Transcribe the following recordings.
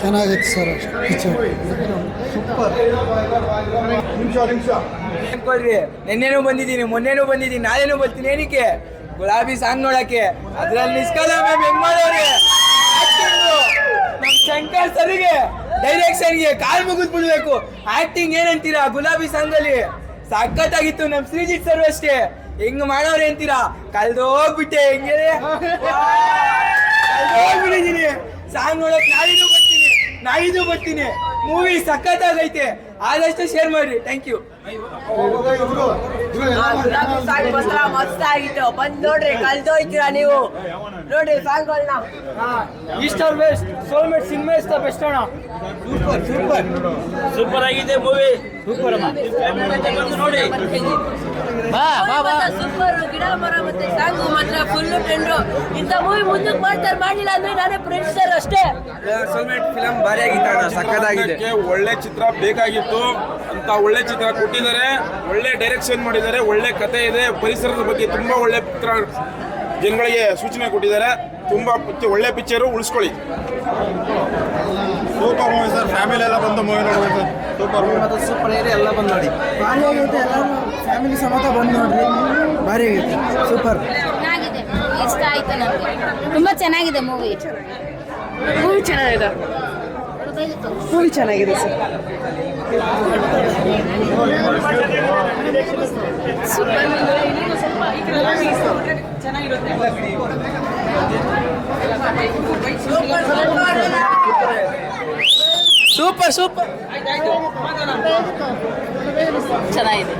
ಚೆನ್ನಾಗಿತ್ತು sir picture ಅನ್ಕೊಳ್ರಿ ನಿನ್ನೆನೂ ಬಂದಿದ್ದೀನಿ ಮೊನ್ನೆನೂ ಬಂದಿದ್ದೀನಿ ನಾಳೆನೂ ಬರ್ತೀನಿ. ಏನಕ್ಕೆ? ಗುಲಾಬಿ ಸಾಂಗ್ ನೋಡಕ್ಕೆ. ಅದ್ರಲ್ಲಿ ನಿಷ್ಕಲ ಮ್ಯಾಮ್ ಹೆಂಗ್ ಮಾಡೋರಿ ನಮ್ ಶಂಕರ್ ಸರಿಗೆ ಡೈರೆಕ್ಷನ್ಗೆ ಕಾಲ್ ಮುಗಿದ್ ಬಿಡ್ಬೇಕು. ಆಕ್ಟಿಂಗ್ ಏನಂತೀರಾ? ಗುಲಾಬಿ ಸಾಂಗ್ ಅಲ್ಲಿ ಸಖತ್ತಾಗಿತ್ತು ನಮ್ ಶ್ರೀಜಿತ್ ಸರ್ ಅಷ್ಟೇ. ಹೆಂಗ್ ಮಾಡೋರಿ ಅಂತೀರಾ ಕಲ್ದೋಗ್ಬಿಟ್ಟೆ ಹೆಂಗೆ? ಹೋಗ್ಬಿಟ್ಟಿದ್ದೀನಿ ಸಾಂಗ್ ನೋಡಕ್ ನಾಳಿದ್ದು ಬರ್ತೀನಿ ನಾಳಿದ್ದು ಬರ್ತೀನಿ. ಮೂವಿ ಸಖತ್ತಾಗೈತೆ ಆದಷ್ಟು ಶೇರ್ ಮಾಡ್ರಿ. ಥ್ಯಾಂಕ್ ಯು ಮಸ್ತ್ ಆಗಿತ್ತು ಬಂದ್ ನೋಡ್ರಿ ಕಲ್ತೋಯ್ತೀರಾ ನೀವು ನೋಡ್ರಿ ಸಾಂಗ್ಗಳನ್ನ east or west soulmate cinema ಇಷ್ಟ ಬೆಸ್ಟ್ ಅಣ್ಣ. ಸೂಪರ್ ಸೂಪರ್ ಸೂಪರ್ ಆಗಿದೆ ಮೂವಿ ಸೂಪರ್ ಅಮ್ಮ. ನೋಡಿ ಸೂಪರ್ ಗಿಡ ಮರ ಮತ್ತೆ ಸಾಂಗು ಮಾತ್ರ ಫುಲ್ ಇಂಥ ಮೂವಿ ಮುಂದಕ್ಕೆ ಮಾಡ್ತಾರೆ ಮಾಡಿಲ್ಲ ಅಂದ್ರೆ ನಾನೇ ಫ್ರೆಂಡ್ಸ್ ಸರ್ ಅಷ್ಟೇ ಸೋಲ್ಮೇಟ್ ಫಿಲಂ ಭಾರಿ ಆಗಿತ್ತು ಅಣ್ಣ ಸಖತ್ತಾಗಿದೆ. ಒಳ್ಳೆ ಚಿತ್ರ ಬೇಕಾಗಿತ್ತು. ಅಂತ ಒಳ್ಳೆ ಚಿತ್ರ ಕೊಟ್ಟಿದ್ದಾರೆ ಒಳ್ಳೆ ಡೈರೆಕ್ಷನ್ ಮಾಡಿದ್ದಾರೆ ಒಳ್ಳೆ ಕತೆ ಇದೆ ಪರಿಸರದ ಬಗ್ಗೆ ತುಂಬಾ ಒಳ್ಳೆ ಚಿತ್ರ ಜನಗಳಿಗೆ ಸೂಚನೆ ಕೊಟ್ಟಿದ್ದಾರೆ. ತುಂಬಾ ಒಳ್ಳೆ ಪಿಕ್ಚರು ಉಳಿಸ್ಕೊಳ್ಳಿ. ಸೂಪರ್ ಮೂವಿ ಸರ್ ಫ್ಯಾಮಿಲಿ ಎಲ್ಲ ಬಂದು ಮೂವಿ ನೋಡಬೇಕು ಸೂಪರ್ ಮೂವಿ ಸೂಪರ್ ಏರಿಯಾ ಎಲ್ಲ ಬಂದು ನೋಡಿ. ಫ್ಯಾಮಿಲಿ ಸಮೇತ ಬಂದು ನೋಡ್ರಿ. ಭಾರಿ ಆಗೈತೆ. ಸೂಪರ್. ಚೆನ್ನಾಗಿದೆ. ಇಷ್ಟ ಆಯ್ತು ನನಗೆ ತುಂಬ ಚೆನ್ನಾಗಿದೆ ಮೂವಿ ಮೂವಿ ಚೆನ್ನಾಗಿದೆ. ಮೂವಿ ಚೆನ್ನಾಗಿದೆ ಸರ್ ಸೂಪರ್ ಸೂಪರ್ ಚೆನ್ನಾಗಿದೆ.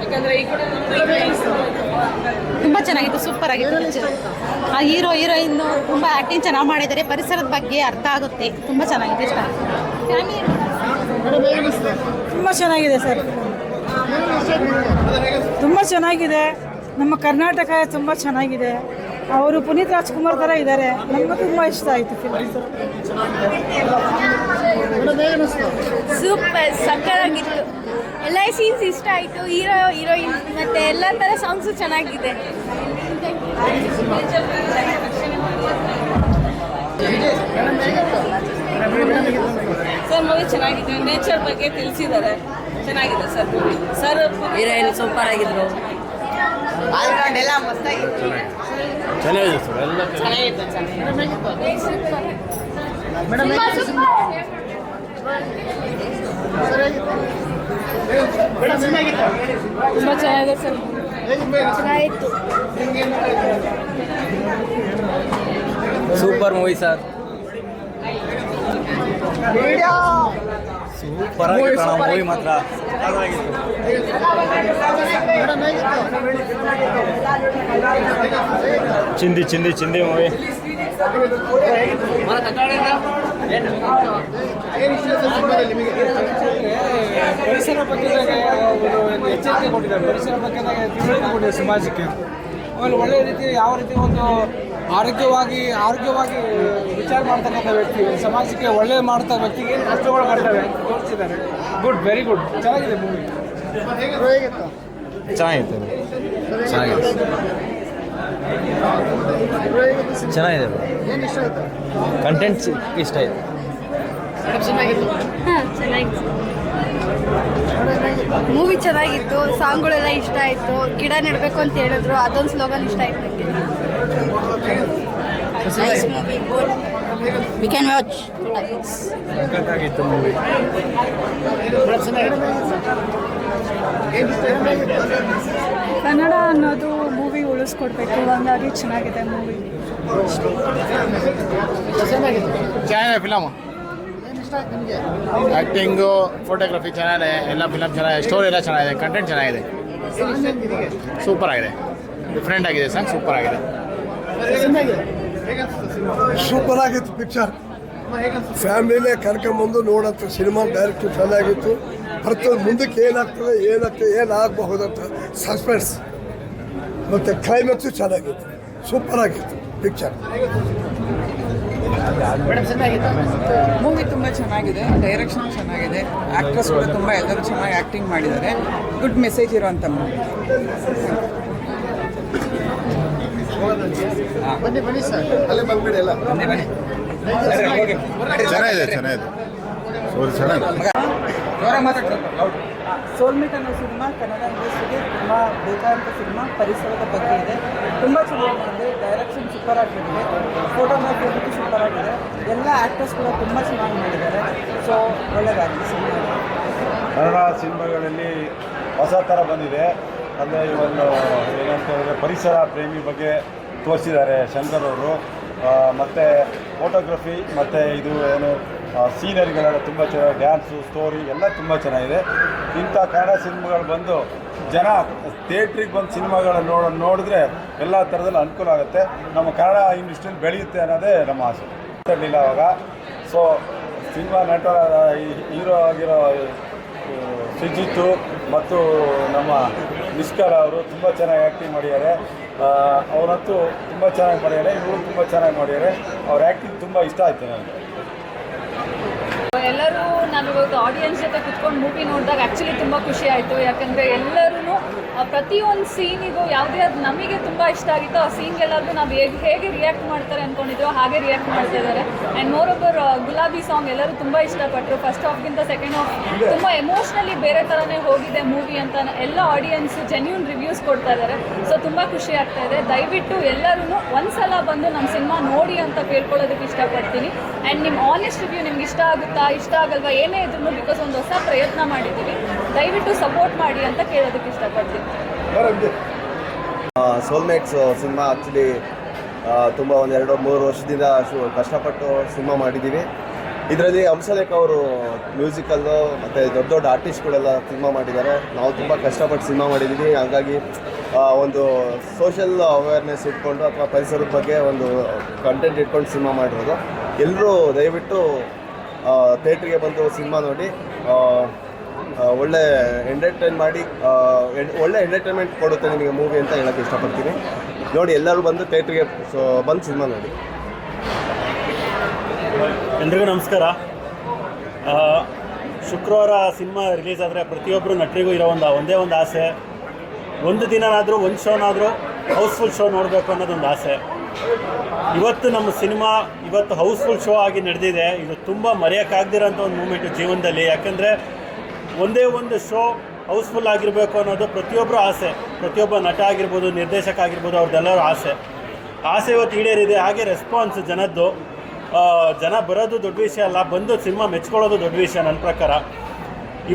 ತುಂಬ ಚೆನ್ನಾಗಿತ್ತು ಸೂಪರ್ ಆಗಿತ್ತು ಆ ಹೀರೋ ಹೀರೋಯಿನ್ ತುಂಬ ಆ್ಯಕ್ಟಿಂಗ್ ಚೆನ್ನಾಗಿ ಮಾಡಿದ್ದಾರೆ. ಪರಿಸರದ ಬಗ್ಗೆ ಅರ್ಥ ಆಗುತ್ತೆ. ತುಂಬ ಚೆನ್ನಾಗಿದೆ ಇಷ್ಟ ತುಂಬ ಚೆನ್ನಾಗಿದೆ ಸರ್. ತುಂಬ ಚೆನ್ನಾಗಿದೆ. ನಮ್ಮ ಕರ್ನಾಟಕ ತುಂಬ ಚೆನ್ನಾಗಿದೆ. ಅವರು ಪುನೀತ್ ರಾಜ್ಕುಮಾರ್ ಥರ ಇದ್ದಾರೆ. ನಮಗೂ ತುಂಬ ಇಷ್ಟ ಆಯಿತು ಫಿಲ್ಮ್ ಸೂಪರ್ ಸಕ್ಕತ್ತಾಗಿತ್ತು ಎಲ್ಲ ಸೀನ್ಸ್ ಇಷ್ಟ ಆಯಿತು. ಹೀರೋ ಹೀರೋಯಿನ್ ಮತ್ತೆ ಎಲ್ಲ ಥರ ಸಾಂಗ್ಸು ಚೆನ್ನಾಗಿದೆ. ಸರ್ ಮೂವಿ ಚೆನ್ನಾಗಿದೆ. ನೇಚರ್ ಬಗ್ಗೆ ತಿಳಿಸಿದ್ದಾರೆ. ಚೆನ್ನಾಗಿದೆ sir movie sir heroine super ಆಗಿದ್ರು ಎಲ್ಲ ಮಸ್ತಾಗಿತ್ತು. ಚೆನ್ನಾಗಿದೆ ಸರ್ ಎಲ್ಲ ಚೆನ್ನಾಗಿತ್ತು ತುಂಬ ಚೆನ್ನಾಗಿದೆ ಸರ್ ಚೆನ್ನಾಗಿತ್ತು ಸೂಪರ್ ಮೂವಿ ಸರ್ ಸೂಪರ್ ಆಗಿತ್ತು ಮೂವಿ ಮಾತ್ರ ಚಿಂದಿ ಚಿಂದಿ ಚಿಂದಿ ಮೂವಿ. ಪರಿಸರ ಬಗ್ಗೆ ಒಂದು ಎಚ್ಚರಿಕೆ ಕೊಟ್ಟಿದ್ದಾರೆ. ಪರಿಸರ ಬಗ್ಗೆ ತಿಳುವಳಿಕೆ ಸಮಾಜಕ್ಕೆ. ಆಮೇಲೆ ಒಳ್ಳೆಯ ರೀತಿ ಯಾವ ರೀತಿ ಒಂದು ಆರೋಗ್ಯವಾಗಿ ಆರೋಗ್ಯವಾಗಿ ವಿಚಾರ ಮಾಡ್ತಕ್ಕಂಥ ವ್ಯಕ್ತಿ ಸಮಾಜಕ್ಕೆ ಒಳ್ಳೆ ಮಾಡ್ತಾ ವ್ಯಕ್ತಿಗೆ ಏನು ಕಷ್ಟಗಳು ಮಾಡ್ತವೆ ಅಂತ ತೋರಿಸಿದ್ದಾರೆ. ಗುಡ್ ವೆರಿ ಗುಡ್ ಚೆನ್ನಾಗಿದೆ ಮೂವಿ ಚೆನ್ನಾಗಿತ್ತು ಚೆನ್ನಾಗಿದೆ. ಚೆನ್ನಾಗಿದೆ. ಕಂಟೆಂಟ್ ಇಷ್ಟ ಆಯ್ತು. ಮೂವಿ ಚೆನ್ನಾಗಿತ್ತು. ಸಾಂಗ್ಗಳೆಲ್ಲ ಇಷ್ಟ ಆಯಿತು ಗಿಡ ನೆಡಬೇಕು ಅಂತ ಹೇಳಿದ್ರು ಅದೊಂದು ಸ್ಲೋಗನ್ ಇಷ್ಟ ಆಯ್ತು ನನಗೆ ವಿ ಕ್ಯಾನ್ ವಾಚ್ ಸಖತ್ತಾಗಿತ್ತು ಮೂವಿ ಕನ್ನಡ ಅನ್ನೋದು ಮೂವಿ ಉಳಿಸ್ಕೊಡ್ಬೇಕು ಹಂಗಾಗಿ ಚೆನ್ನಾಗಿದೆ ಮೂವಿ ಚೆನ್ನಾಗಿದೆ ಫಿಲಮ್ ಆ್ಯಕ್ಟಿಂಗು ಫೋಟೋಗ್ರಫಿ ಚೆನ್ನಾಗಿದೆ ಎಲ್ಲ ಫಿಲಮ್ ಚೆನ್ನಾಗಿದೆ ಸ್ಟೋರಿ ಎಲ್ಲ ಚೆನ್ನಾಗಿದೆ ಕಂಟೆಂಟ್ ಚೆನ್ನಾಗಿದೆ. ಸೂಪರ್ ಆಗಿದೆ. ಡಿಫ್ರೆಂಟ್ ಆಗಿದೆ ಸರ್ ಸೂಪರ್ ಆಗಿದೆ. ಸೂಪರ್ ಆಗಿತ್ತು ಪಿಕ್ಚರ್ ಫ್ಯಾಮಿಲಿನೇ ಕರ್ಕೊಂಬಂದು ನೋಡತ್ತ ಸಿನಿಮಾ ಡೈರೆಕ್ಟ್ ಚೆನ್ನಾಗಿತ್ತು ಪ್ರತಿಯೊಂದು ಮುಂದಕ್ಕೆ ಏನಾಗ್ತದೆ ಏನಾಗ್ತದೆ, ಏನಾಗಬಹುದಂತ ಸಸ್ಪೆನ್ಸ್ ಮತ್ತು ಕ್ಲೈಮ್ಯಾಕ್ಸು ಚೆನ್ನಾಗಿತ್ತು. ಸೂಪರ್ ಆಗಿತ್ತು ಪಿಕ್ಚರ್ ಮೂವಿ ತುಂಬ ಚೆನ್ನಾಗಿದೆ ಡೈರೆಕ್ಷನ್ ಚೆನ್ನಾಗಿದೆ ಆ್ಯಕ್ಟ್ರೆಸ್ ಕೂಡ ತುಂಬ ಎಲ್ಲರೂ ಚೆನ್ನಾಗಿ ಆ್ಯಕ್ಟಿಂಗ್ ಮಾಡಿದ್ದಾರೆ. ಗುಡ್ ಮೆಸೇಜ್ ಇರುವಂಥ ಮೂವಿ ಬನ್ನಿ ಬನ್ನಿ ಸರ್. ಅಲ್ಲೇ ಬಂದ್ಬಿಡಿ ಎಲ್ಲ. ಚೆನ್ನಾಗಿದೆ ಚೆನ್ನಾಗಿದೆ. ಚೆನ್ನಾಗಿದೆ. ಸೋಲ್ಮೇಟ್ ಅನ್ನೋ ಸಿನಿಮಾ ಕನ್ನಡ ಇಂಡಸ್ಟ್ರಿಗೆ ತುಂಬ ಬೇಕಾದಂಥ ಸಿನಿಮಾ ಪರಿಸರದ ಬಗ್ಗೆ ಇದೆ. ತುಂಬ ಚೆನ್ನಾಗಿದೆ. ಡೈರೆಕ್ಷನ್ ಸೂಪರ್ ಆಗಿದೆ. ಫೋಟೋಗ್ರಫಿ ಅಂತೂ ಸೂಪರ್ ಆಗಿದೆ. ಎಲ್ಲ ಆ್ಯಕ್ಟರ್ಸ್ ಕೂಡ ತುಂಬ ಚೆನ್ನಾಗಿ ಮಾಡಿದ್ದಾರೆ. ಸೊ ಒಳ್ಳೆಯದಾಗಿದೆ ಸಿನಿಮಾ. ಕನ್ನಡ ಸಿನಿಮಾಗಳಲ್ಲಿ ಹೊಸ ಥರ ಬಂದಿದೆ. ಅಂದರೆ ಈ ಒಂದು ಏನಂತ ಹೇಳಿದ್ರೆ ಪರಿಸರ ಪ್ರೇಮಿ ಬಗ್ಗೆ ತೋರಿಸಿದ್ದಾರೆ ಶಂಕರ್ ಅವರು. ಮತ್ತು ಫೋಟೋಗ್ರಫಿ ಮತ್ತು ಇದು ಏನು ಸೀನರಿಗಳೆಲ್ಲ ತುಂಬ ಚೆನ್ನಾಗಿ ಡ್ಯಾನ್ಸು ಸ್ಟೋರಿ ಎಲ್ಲ ತುಂಬ ಚೆನ್ನಾಗಿದೆ. ಇಂಥ ಕನ್ನಡ ಸಿನಿಮಾಗಳು ಬಂದು ಜನ ಥಿಯೇಟ್ರಿಗೆ ಬಂದು ಸಿನಿಮಾಗಳನ್ನು ನೋಡ, ನೋಡಿದ್ರೆ ಎಲ್ಲ ಥರದಲ್ಲಿ ಅನುಕೂಲ ಆಗುತ್ತೆ. ನಮ್ಮ ಕನ್ನಡ ಇಂಡಸ್ಟ್ರಿಯಲ್ಲಿ ಬೆಳೆಯುತ್ತೆ ಅನ್ನೋದೇ ನಮ್ಮ ಆಸೆ. ಇರಲಿಲ್ಲ ಅವಾಗ. ಸೊ ಸಿನಿಮಾ ನಟ ಹೀರೋ ಆಗಿರೋ ಸುಜಿತ್ತು ಮತ್ತು ನಮ್ಮ ನಿಷ್ಕಲ ಅವರು ತುಂಬ ಚೆನ್ನಾಗಿ ಆ್ಯಕ್ಟಿಂಗ್ ಮಾಡಿದ್ದಾರೆ. ಅವರಂತೂ ತುಂಬ ಚೆನ್ನಾಗಿ ಮಾಡಿದ್ದಾರೆ. ಇವರು ತುಂಬ ಚೆನ್ನಾಗಿ ಮಾಡಿದ್ದಾರೆ. ಅವ್ರ ಆ್ಯಕ್ಟಿಂಗ್ ತುಂಬ ಇಷ್ಟ ಆಯಿತು ನನಗೆ. ಎಲ್ಲರೂ ನಾನು ಆಡಿಯನ್ಸ್ ಜೊತೆ ಕುತ್ಕೊಂಡು ಮೂವಿ ನೋಡಿದಾಗ ಆ್ಯಕ್ಚುಲಿ ತುಂಬ ಖುಷಿ ಆಯಿತು. ಯಾಕಂದರೆ ಎಲ್ಲರೂ ಪ್ರತಿಯೊಂದು ಸೀನಿಗೂ ಯಾವುದೇ ಅದು ನಮಗೆ ತುಂಬ ಇಷ್ಟ ಆಗಿತ್ತು ಆ ಸೀನ್ಗೆಲ್ಲಾದ್ರೂ ನಾವು ಹೇಗೆ ಹೇಗೆ ರಿಯಾಕ್ಟ್ ಮಾಡ್ತಾರೆ ಅಂದ್ಕೊಂಡಿದ್ರು ಹಾಗೆ ರಿಯಾಕ್ಟ್ ಮಾಡ್ತಾ ಇದ್ದಾರೆ ಆ್ಯಂಡ್ ಮೋರ್ ಗುಲಾಬಿ ಸಾಂಗ್ ಎಲ್ಲರೂ ತುಂಬ ಇಷ್ಟಪಟ್ಟರು ಫಸ್ಟ್ ಹಾಫ್ಗಿಂತ ಸೆಕೆಂಡ್ ಹಾಫ್ ತುಂಬ ಎಮೋಷ್ನಲಿ ಬೇರೆ ಥರನೇ ಹೋಗಿದೆ ಮೂವಿ ಅಂತ ಎಲ್ಲ ಆಡಿಯನ್ಸ್ ಜೆನ್ಯೂನ್ ರಿವ್ಯೂಸ್ ಕೊಡ್ತಾ ಇದ್ದಾರೆ ಸೊ ತುಂಬ ಖುಷಿ ಆಗ್ತಾ ಇದೆ. ದಯವಿಟ್ಟು ಎಲ್ಲರೂ ಒಂದ್ಸಲ ಬಂದು ನಮ್ಮ ಸಿನಿಮಾ ನೋಡಿ ಅಂತ ಕೇಳ್ಕೊಳ್ಳೋದಕ್ಕೆ ಇಷ್ಟಪಡ್ತೀನಿ. ಆ್ಯಂಡ್ ನಿಮ್ಮ ಆನೆಸ್ಟ್ ರಿವ್ಯೂ ನಿಮ್ಗೆ ಇಷ್ಟ ಆಗುತ್ತಾ? ಇಷ್ಟ ಆಗಲ್ವಾ? ಏನೇ ಇದ್ರು ಬಿಕಾಸ್ ಒಂದು ಹೊಸ ಪ್ರಯತ್ನ ಮಾಡಿದ್ದೀವಿ ದಯವಿಟ್ಟು ಸಪೋರ್ಟ್ ಮಾಡಿ ಅಂತ ಕೇಳೋದಕ್ಕೆ ಇಷ್ಟಪಡ್ತೀನಿ. ಸೋಲ್ಮೇಟ್ಸ್ ಸಿನಿಮಾ ಆ್ಯಕ್ಚುಲಿ ತುಂಬ ಒಂದು ಎರಡು, ಮೂರು ವರ್ಷದಿಂದ ಶು ಕಷ್ಟಪಟ್ಟು ಸಿನಿಮಾ ಮಾಡಿದ್ದೀವಿ. ಇದರಲ್ಲಿ ಹಂಸಲೇಖ ಅವರು ಮ್ಯೂಸಿಕಲ್ಲು ಮತ್ತು ದೊಡ್ಡ ದೊಡ್ಡ ಆರ್ಟಿಸ್ಟ್ಗಳೆಲ್ಲ ಸಿನಿಮಾ ಮಾಡಿದ್ದಾರೆ. ನಾವು ತುಂಬ ಕಷ್ಟಪಟ್ಟು ಸಿನಿಮಾ ಮಾಡಿದ್ದೀವಿ. ಹಾಗಾಗಿ ಒಂದು ಸೋಷಲ್ ಅವೇರ್ನೆಸ್ ಇಟ್ಕೊಂಡು, ಅಥವಾ ಪರಿಸರದ ಬಗ್ಗೆ ಒಂದು ಕಂಟೆಂಟ್ ಇಟ್ಕೊಂಡು ಸಿನಿಮಾ ಮಾಡಿರೋದು. ಎಲ್ಲರೂ ದಯವಿಟ್ಟು ಥಿಯೇಟ್ರಿಗೆ ಬಂದು ಸಿನಿಮಾ ನೋಡಿ ಒಳ್ಳೆ ಎಂಟರ್ಟೈನ್ ಮಾಡಿ ಒಳ್ಳೆ ಎಂಟರ್ಟೈನ್ಮೆಂಟ್ ಕೊಡುತ್ತೆ ನಿಮಗೆ ಮೂವಿ ಅಂತ ಹೇಳೋಕ್ಕೆ ಇಷ್ಟಪಡ್ತೀನಿ. ನೋಡಿ, ಎಲ್ಲರೂ ಬಂದು ಥಿಯೇಟ್ರಿಗೆ ಬಂದು ಸಿನಿಮಾ ನೋಡಿ. ಎಲ್ರಿಗೂ ನಮಸ್ಕಾರ. ಶುಕ್ರವಾರ ಸಿನಿಮಾ ರಿಲೀಸ್ ಆದರೆ ಪ್ರತಿಯೊಬ್ಬರು ನಟರಿಗೂ ಇರೋ ಒಂದು, ಒಂದೇ ಒಂದು ಆಸೆ. ಒಂದು ದಿನನಾದರೂ, ಒಂದು ಶೋನಾದರೂ ಹೌಸ್ಫುಲ್ ಶೋ ನೋಡಬೇಕು ಅನ್ನೋದೊಂದು ಆಸೆ. ಇವತ್ತು ನಮ್ಮ ಸಿನಿಮಾ ಇವತ್ತು ಹೌಸ್ಫುಲ್ ಶೋ ಆಗಿ ನಡೆದಿದೆ. ಇದು ತುಂಬ ಮರೆಯೋಕ್ಕಾಗ್ದಿರೋಂಥ ಒಂದು ಮೂಮೆಂಟು ಜೀವನದಲ್ಲಿ. ಯಾಕಂದರೆ ಒಂದೇ ಒಂದು ಶೋ ಹೌಸ್ಫುಲ್ ಆಗಿರಬೇಕು ಅನ್ನೋದು ಪ್ರತಿಯೊಬ್ಬರ ಆಸೆ. ಪ್ರತಿಯೊಬ್ಬ ನಟ ಆಗಿರ್ಬೋದು, ನಿರ್ದೇಶಕ ಆಗಿರ್ಬೋದು, ಅವ್ರದ್ದೆಲ್ಲರೂ ಆಸೆ. ಆಸೆ ಇವತ್ತು ಈಡೇರಿದೆ. ಹಾಗೆ ರೆಸ್ಪಾನ್ಸ್ ಜನದ್ದು. ಜನ ಬರೋದು ದೊಡ್ಡ ವಿಷಯ ಅಲ್ಲ, ಬಂದು ಸಿನಿಮಾ ಮೆಚ್ಕೊಳ್ಳೋದು ದೊಡ್ಡ ವಿಷಯ ನನ್ನ ಪ್ರಕಾರ.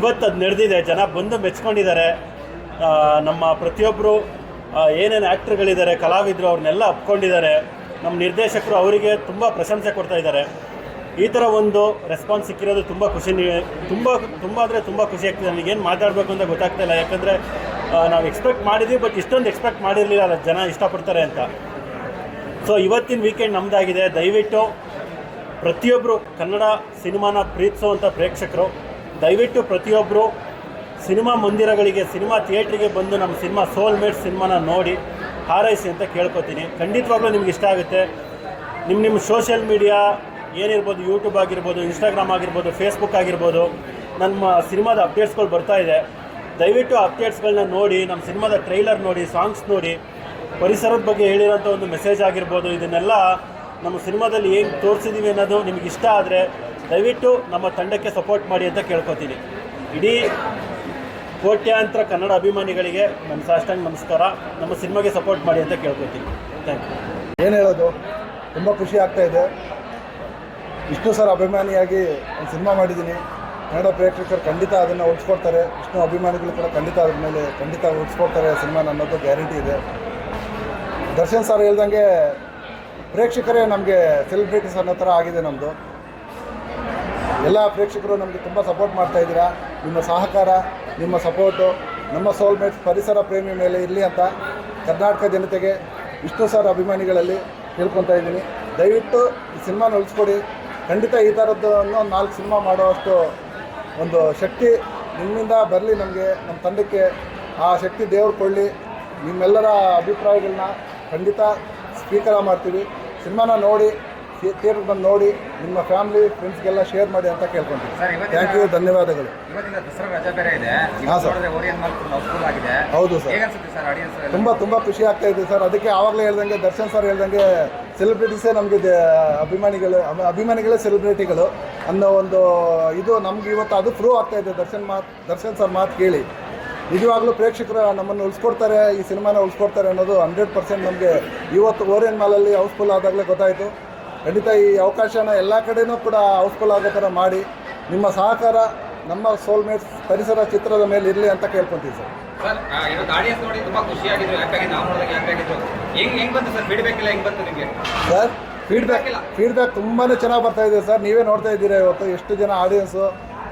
ಇವತ್ತು ಅದು ನಡೆದಿದೆ. ಜನ ಬಂದು ಮೆಚ್ಕೊಂಡಿದ್ದಾರೆ. ನಮ್ಮ ಪ್ರತಿಯೊಬ್ಬರು ಏನೇನು ಆ್ಯಕ್ಟ್ರ್ಗಳಿದ್ದಾರೆ ಕಲಾವಿದರು ಅವ್ರನ್ನೆಲ್ಲ ಅಪ್ಕೊಂಡಿದ್ದಾರೆ ನಮ್ಮ ನಿರ್ದೇಶಕರು ಅವರಿಗೆ ತುಂಬ ಪ್ರಶಂಸೆ ಕೊಡ್ತಾ ಇದ್ದಾರೆ. ಈ ಥರ ಒಂದು ರೆಸ್ಪಾನ್ಸ್ ಸಿಕ್ಕಿರೋದು ತುಂಬ ಖುಷಿ ತುಂಬ ತುಂಬ ಅಂದರೆ ತುಂಬ ಖುಷಿ ಆಗ್ತಿದೆ. ನನಗೇನು ಮಾತಾಡಬೇಕು ಅಂತ ಗೊತ್ತಾಗ್ತಾ ಇಲ್ಲ. ಯಾಕಂದರೆ ನಾವು ಎಕ್ಸ್ಪೆಕ್ಟ್ ಮಾಡಿದ್ವಿ ಬಟ್ ಇಷ್ಟೊಂದು ಎಕ್ಸ್ಪೆಕ್ಟ್ ಮಾಡಿರಲಿಲ್ಲ. ಜನ ಇಷ್ಟಪಡ್ತಾರೆ ಅಂತ. ಸೊ ಇವತ್ತಿನ ವೀಕೆಂಡ್ ನಮ್ಮದಾಗಿದೆ ದಯವಿಟ್ಟು ಪ್ರತಿಯೊಬ್ಬರು ಕನ್ನಡ ಸಿನಿಮಾನ ಪ್ರೀತಿಸುವಂಥ ಪ್ರೇಕ್ಷಕರು, ದಯವಿಟ್ಟು ಪ್ರತಿಯೊಬ್ಬರು ಸಿನಿಮಾ ಮಂದಿರಗಳಿಗೆ, ಸಿನಿಮಾ ಥಿಯೇಟ್ರಿಗೆ ಬಂದು ನಮ್ಮ ಸಿನಿಮಾ ಸೋಲ್ ಮೇಡ್ ಸಿನಿಮಾನ ನೋಡಿ ಹಾರೈಸಿ ಅಂತ ಕೇಳ್ಕೊತೀನಿ. ಖಂಡಿತವಾಗ್ಲೂ ನಿಮ್ಗೆ ಇಷ್ಟ ಆಗುತ್ತೆ. ನಿಮ್ಮ ನಿಮ್ಮ ಸೋಷಿಯಲ್ ಮೀಡಿಯಾ ಏನಿರ್ಬೋದು ಯೂಟ್ಯೂಬ್ ಆಗಿರ್ಬೋದು ಇನ್ಸ್ಟಾಗ್ರಾಮ್ ಆಗಿರ್ಬೋದು ಫೇಸ್ಬುಕ್ ಆಗಿರ್ಬೋದು, ನಮ್ಮ ಸಿನಿಮಾದ ಅಪ್ಡೇಟ್ಸ್ಗಳು ಬರ್ತಾ ಇದೆ. ದಯವಿಟ್ಟು ಅಪ್ಡೇಟ್ಸ್ಗಳನ್ನ ನೋಡಿ, ನಮ್ಮ ಸಿನಿಮಾದ ಟ್ರೈಲರ್ ನೋಡಿ ಸಾಂಗ್ಸ್ ನೋಡಿ. ಪರಿಸರದ ಬಗ್ಗೆ ಹೇಳಿರೋಂಥ ಒಂದು ಮೆಸೇಜ್ ಆಗಿರ್ಬೋದು. ಇದನ್ನೆಲ್ಲ ನಮ್ಮ ಸಿನಿಮಾದಲ್ಲಿ ಏನು ತೋರಿಸಿದ್ದೀವಿ ಅನ್ನೋದು ನಿಮ್ಗೆ ಇಷ್ಟ ಆದರೆ ದಯವಿಟ್ಟು ನಮ್ಮ ತಂಡಕ್ಕೆ ಸಪೋರ್ಟ್ ಮಾಡಿ ಅಂತ ಕೇಳ್ಕೊತೀನಿ. ಇಡೀ ಕೋಟ್ಯಾಂತರ ಕನ್ನಡ ಅಭಿಮಾನಿಗಳಿಗೆ ನಮ್ಮ ಸಾಷ್ಟಾಂಗ ನಮಸ್ಕಾರ. ನಮ್ಮ ಸಿನಿಮಾಗೆ ಸಪೋರ್ಟ್ ಮಾಡಿ ಅಂತ ಕೇಳ್ಕೊತೀನಿ ಥ್ಯಾಂಕ್ ಯು ಏನು ಹೇಳೋದು? ತುಂಬ ಖುಷಿ ಆಗ್ತಾ ಇದೆ. ವಿಷ್ಣು ಸರ್ ಅಭಿಮಾನಿಯಾಗಿ ಒಂದು ಸಿನಿಮಾ ಮಾಡಿದ್ದೀನಿ. ಕನ್ನಡ ಪ್ರೇಕ್ಷಕರು ಖಂಡಿತ ಅದನ್ನು ಉಳಿಸ್ಕೊಡ್ತಾರೆ. ವಿಷ್ಣು ಅಭಿಮಾನಿಗಳು ಕೂಡ ಖಂಡಿತ ಅದ್ರ ಮೇಲೆ ಖಂಡಿತ ಉಳಿಸ್ಕೊಡ್ತಾರೆ ಸಿನಿಮಾ ಅನ್ನೋದು ಗ್ಯಾರಂಟಿ ಇದೆ. ದರ್ಶನ್ ಸರ್ ಹೇಳ್ದಂಗೆ ಪ್ರೇಕ್ಷಕರೇ ನಮಗೆ ಸೆಲೆಬ್ರಿಟೀಸ್ ಅನ್ನೋ ಥರ ಆಗಿದೆ ನಮ್ಮದು ಎಲ್ಲ ಪ್ರೇಕ್ಷಕರು ನಮಗೆ ತುಂಬ ಸಪೋರ್ಟ್ ಮಾಡ್ತಾ ಇದ್ದೀರಾ. ನಿಮ್ಮ ಸಹಕಾರ ನಿಮ್ಮ ಸಪೋರ್ಟು ನಮ್ಮ ಸೋಲ್ಮೇಟ್ಸ್ ಪರಿಸರ ಪ್ರೇಮಿ ಮೇಲೆ ಇರಲಿ ಅಂತ ಕರ್ನಾಟಕ ಜನತೆಗೆ ವಿಷ್ಣು ಸರ್ ಅಭಿಮಾನಿಗಳಲ್ಲಿ ಕೇಳ್ಕೊತಾ ಇದ್ದೀನಿ. ದಯವಿಟ್ಟು ಈ ಸಿನಿಮಾನ ಉಳಿಸ್ಕೊಡಿ. ಖಂಡಿತ ಈ ಥರದ್ದು ಒಂದು ನಾಲ್ಕು ಸಿನಿಮಾ ಮಾಡುವಷ್ಟು ಒಂದು ಶಕ್ತಿ ನಿಮ್ಮಿಂದ ಬರಲಿ ನಮಗೆ ನಮ್ಮ ತಂಡಕ್ಕೆ. ಆ ಶಕ್ತಿ ದೇವ್ರು ಕೊಡಲಿ. ನಿಮ್ಮೆಲ್ಲರ ಅಭಿಪ್ರಾಯಗಳನ್ನ ಖಂಡಿತ ಸ್ವೀಕಾರ ಮಾಡ್ತೀವಿ. ಸಿನಿಮಾನ ನೋಡಿ ಥಿಯೇಟ್ರ್ ಬಂದು ನೋಡಿ ನಿಮ್ಮ ಫ್ಯಾಮಿಲಿ ಫ್ರೆಂಡ್ಸ್ಗೆಲ್ಲ ಶೇರ್ ಮಾಡಿ ಅಂತ ಕೇಳ್ಕೊಂತೀನಿ ಥ್ಯಾಂಕ್ ಯು ಧನ್ಯವಾದಗಳು. ಇವತ್ತಿನ ದಸರಾ ರಜಾ ಬೇರೆ ಇದೆ. ಹಾಂ ಸರ್. ಓರಿಯನ್ ಮಾಲ್ ಆಗಿದೆ. ಹೌದು ಸರ್. ಹೇಗನ್ಸುತ್ತೆ ಸರ್ ಆಡಿಯನ್ಸ್ ತುಂಬ ತುಂಬ ಖುಷಿ ಆಗ್ತಾ ಇದೆ ಸರ್. ಅದಕ್ಕೆ ಆವಾಗಲೇ ಹೇಳ್ದಂಗೆ ದರ್ಶನ್ ಸರ್ ಹೇಳ್ದಂಗೆ ಸೆಲೆಬ್ರಿಟೀಸೇ ನಮಗೆ ಅಭಿಮಾನಿಗಳು ಅಭಿ- ಅಭಿಮಾನಿಗಳೇ ಸೆಲೆಬ್ರಿಟಿಗಳು ಅನ್ನೋ ಒಂದು ಇದು ನಮ್ಗೆ ಇವತ್ತು ಅದು ಪ್ರೂವ್ ಆಗ್ತಾ ಇದೆ. ದರ್ಶನ್ ಮಾತ್ ದರ್ಶನ್ ಸರ್ ಮಾತು ಕೇಳಿ. ನಿಜವಾಗ್ಲೂ ಪ್ರೇಕ್ಷಕರು ನಮ್ಮನ್ನು ಉಳಿಸ್ಕೊಡ್ತಾರೆ ಈ ಸಿನಿಮಾನ ಉಳಿಸ್ಕೊಡ್ತಾರೆ ಅನ್ನೋದು ಹಂಡ್ರೆಡ್ ಪರ್ಸೆಂಟ್ ನಮಗೆ ಇವತ್ತು ಓರಿಯನ್ ಮಾಲಲ್ಲಿ ಹೌಸ್ಫುಲ್ ಆದಾಗಲೇ ಗೊತ್ತಾಯಿತು. ಖಂಡಿತ ಈ ಅವಕಾಶನ ಎಲ್ಲ ಕಡೆನೂ ಕೂಡ ಹೌಸ್ಫುಲ್ ಆಗೋ ಥರ ಮಾಡಿ ನಿಮ್ಮ ಸಹಕಾರ ನಮ್ಮ ಸೋಲ್ಮೇಟ್ಸ್ ಪರಿಸರ ಚಿತ್ರದ ಮೇಲೆ ಇರಲಿ ಅಂತ ಕೇಳ್ಕೊತೀವಿ sir. Feedback sir feedback feedback ತುಂಬಾ ಚೆನ್ನಾಗಿ ಬರ್ತಾ ಇದೆ ಸರ್. ನೀವೇ ನೋಡ್ತಾ ಇದ್ದೀರಾ ಇವತ್ತು ಎಷ್ಟು ಜನ ಆಡಿಯನ್ಸು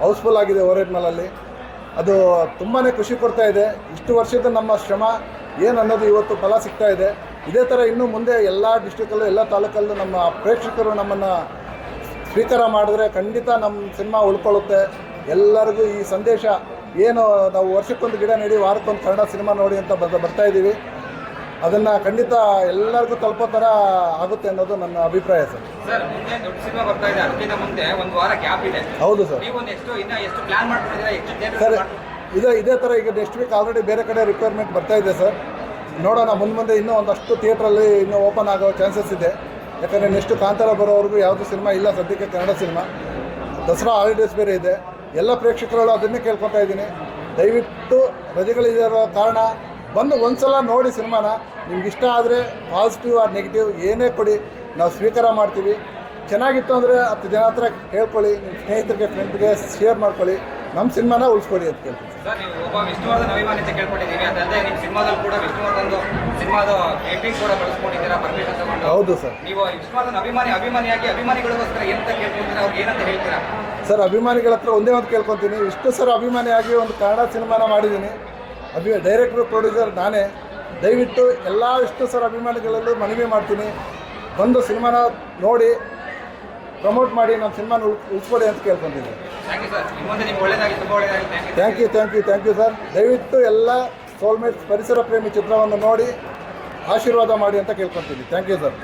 ಹೌಸ್ಫುಲ್ ಆಗಿದೆ ಓರೇಟ್ ಮಲಲ್ಲಿ. ಅದು ತುಂಬಾ ಖುಷಿ ಕೊಡ್ತಾ ಇದೆ. ಇಷ್ಟು ವರ್ಷದ ನಮ್ಮ ಶ್ರಮ ಏನು ಅನ್ನೋದು ಇವತ್ತು ಫಲ ಸಿಗ್ತಾ ಇದೆ. ಇದೇ ಥರ ಇನ್ನು ಮುಂದೆ ಎಲ್ಲ ಡಿಸ್ಟಿಕಲ್ಲೂ ಎಲ್ಲ ತಾಲೂಕಲ್ಲೂ ನಮ್ಮ ಪ್ರೇಕ್ಷಕರು ನಮ್ಮನ್ನು ಸ್ವೀಕಾರ ಮಾಡಿದ್ರೆ ಖಂಡಿತ ನಮ್ಮ ಸಿನಿಮಾ ಉಳ್ಕೊಳ್ಳುತ್ತೆ. ಎಲ್ಲರಿಗೂ ಈ ಸಂದೇಶ ಏನು ನಾವು ವರ್ಷಕ್ಕೊಂದು ಗಿಡ ನೆಡಿ ವಾರಕ್ಕೊಂದು ಕನ್ನಡ ಸಿನಿಮಾ ನೋಡಿ ಅಂತ ಬರ್ತಾ ಬರ್ತಾ ಇದ್ದೀವಿ ಅದನ್ನು ಖಂಡಿತ ಎಲ್ಲರಿಗೂ ತಲುಪೋ ಥರ ಆಗುತ್ತೆ ಅನ್ನೋದು ನನ್ನ ಅಭಿಪ್ರಾಯ ಸರ್. ಸರ್ ಮುಂದೆ ದೊಡ್ಡ ಸಿನಿಮಾ ಬರ್ತಾ ಇದೆ ಅದಕ್ಕಿಂತ ಮುಂದೆ ಒಂದು ವಾರ ಗ್ಯಾಪ್ ಇದೆ. ಹೌದು ಸರ್. ನೀವು ಎಷ್ಟು ಇನ್ನ ಎಷ್ಟು ಪ್ಲಾನ್ ಮಾಡ್ಕೊಂಡಿದ್ದೀರಾ ಎಷ್ಟು ಸರ್ ಇದೇ ಇದೇ ಥರ ಈಗ ನೆಕ್ಸ್ಟ್ ವೀಕ್ ಆಲ್ರೆಡಿ ಬೇರೆ ಕಡೆ ರಿಕ್ವೈರ್ಮೆಂಟ್ ಬರ್ತಾ ಇದೆ ಸರ್. ನೋಡೋಣ, ಮುಂದೆ ಮುಂದೆ ಇನ್ನೂ ಒಂದಷ್ಟು ಥಿಯೇಟ್ರಲ್ಲಿ ಇನ್ನೂ ಓಪನ್ ಆಗೋ ಚಾನ್ಸಸ್ ಇದೆ. ಯಾಕಂದರೆ ನೆಕ್ಸ್ಟ್ ಕಾಂತಾರ ಬರೋವರೆಗೂ ಯಾವುದು ಸಿನಿಮಾ ಇಲ್ಲ, ಸದ್ಯಕ್ಕೆ ಕನ್ನಡ ಸಿನಿಮಾ. ದಸರಾ ಹಾಲಿಡೇಸ್ ಬೇರೆ ಇದೆ. ಎಲ್ಲ ಪ್ರೇಕ್ಷಕರುಗಳು ಅದನ್ನೇ ಕೇಳ್ಕೊತಾ ಇದ್ದೀನಿ. ದಯವಿಟ್ಟು ರಜೆಗಳಿರೋ ಕಾರಣ ಬಂದು ಒಂದ್ಸಲ ನೋಡಿ ಸಿನಿಮಾನ. ನಿಮ್ಗೆ ಇಷ್ಟ ಆದರೆ ಪಾಸಿಟಿವ್ ಆರ್ ನೆಗೆಟಿವ್ ಏನೇ ಕೊಡಿ, ನಾವು ಸ್ವೀಕಾರ ಮಾಡ್ತೀವಿ. ಚೆನ್ನಾಗಿತ್ತು ಅಂದರೆ ಹತ್ತು ಜನ ಹತ್ರ ಹೇಳ್ಕೊಳ್ಳಿ ನಿಮ್ಮ ಸ್ನೇಹಿತರಿಗೆ ಫ್ರೆಂಡ್ಗೆ ಶೇರ್ ಮಾಡ್ಕೊಳ್ಳಿ. ನಮ್ಮ ಸಿನಿಮಾನ ಉಳಿಸ್ಕೊಡಿ ಅಂತ ಕೇಳ್ತೀನಿ. ಸರ್ ನೀವು ಒಬ್ಬ ವಿಷ್ಣುವರ್ಧನ್ ಅಭಿಮಾನಿ ಅಂತ ಕೇಳ್ಕೊಂಡಿದ್ದೀವಿ ಅದಲ್ಲದೆ ನಿಮ್ಮ ಸಿನಿಮಾದಲ್ಲಿ ಕೂಡ ವಿಷ್ಣುವರ್ಧನ್ ಸಿನಿಮಾದ ಎಡಿಟಿಂಗ್ ಕೂಡ ಬಳಸ್ಕೊಂಡಿದ್ದೀರಾ? ಪರ್ಮಿಷನ್ ತಗೊಂಡು? ಹೌದು ಸರ್. ನೀವು ವಿಷ್ಣುವರ್ಧನ್ ಅಭಿಮಾನಿ ಅಭಿಮಾನಿಯಾಗಿ ಅಭಿಮಾನಿಗಳಿಗೋಸ್ಕರ ಏನಂತ ಕೇಳ್ಕೊಳ್ತೀರಾ ಅವ್ರಿಗೆ ಏನಂತ ಹೇಳ್ತೀರಾ? ಸರ್ ಅಭಿಮಾನಿಗಳ ಹತ್ರ ಒಂದೇ ಒಂದು ಕೇಳ್ಕೊತೀನಿ ಇಷ್ಟು ಸರ್ ಅಭಿಮಾನಿಯಾಗಿ ಒಂದು ಕನ್ನಡ ಸಿನಿಮಾನ ಮಾಡಿದ್ದೀನಿ. ಅಭಿ ಡೈರೆಕ್ಟ್ರು ಪ್ರೊಡ್ಯೂಸರ್ ನಾನೇ. ದಯವಿಟ್ಟು ಎಲ್ಲ ಇಷ್ಟು ಸರ್ ಅಭಿಮಾನಿಗಳಲ್ಲೂ ಮನವಿ ಮಾಡ್ತೀನಿ. ಬಂದು ಸಿನಿಮಾನ ನೋಡಿ ಪ್ರಮೋಟ್ ಮಾಡಿ ನಮ್ಮ ಸಿನಿಮಾನ ಉಳ್ ಉಳಿಸ್ಕೊಡಿ ಅಂತ ಕೇಳ್ಕೊತೀನಿ thank you thank you thank you sir ದಯವಿಟ್ಟು ಎಲ್ಲ ಸೋಲ್ಮೇಟ್ಸ್ ಪರಿಸರ ಪ್ರೇಮಿ ಚಿತ್ರವನ್ನು ನೋಡಿ, ಆಶೀರ್ವಾದ ಮಾಡಿ ಅಂತ ಕೇಳ್ಕೊತೀನಿ ಥ್ಯಾಂಕ್ ಯು ಸರ್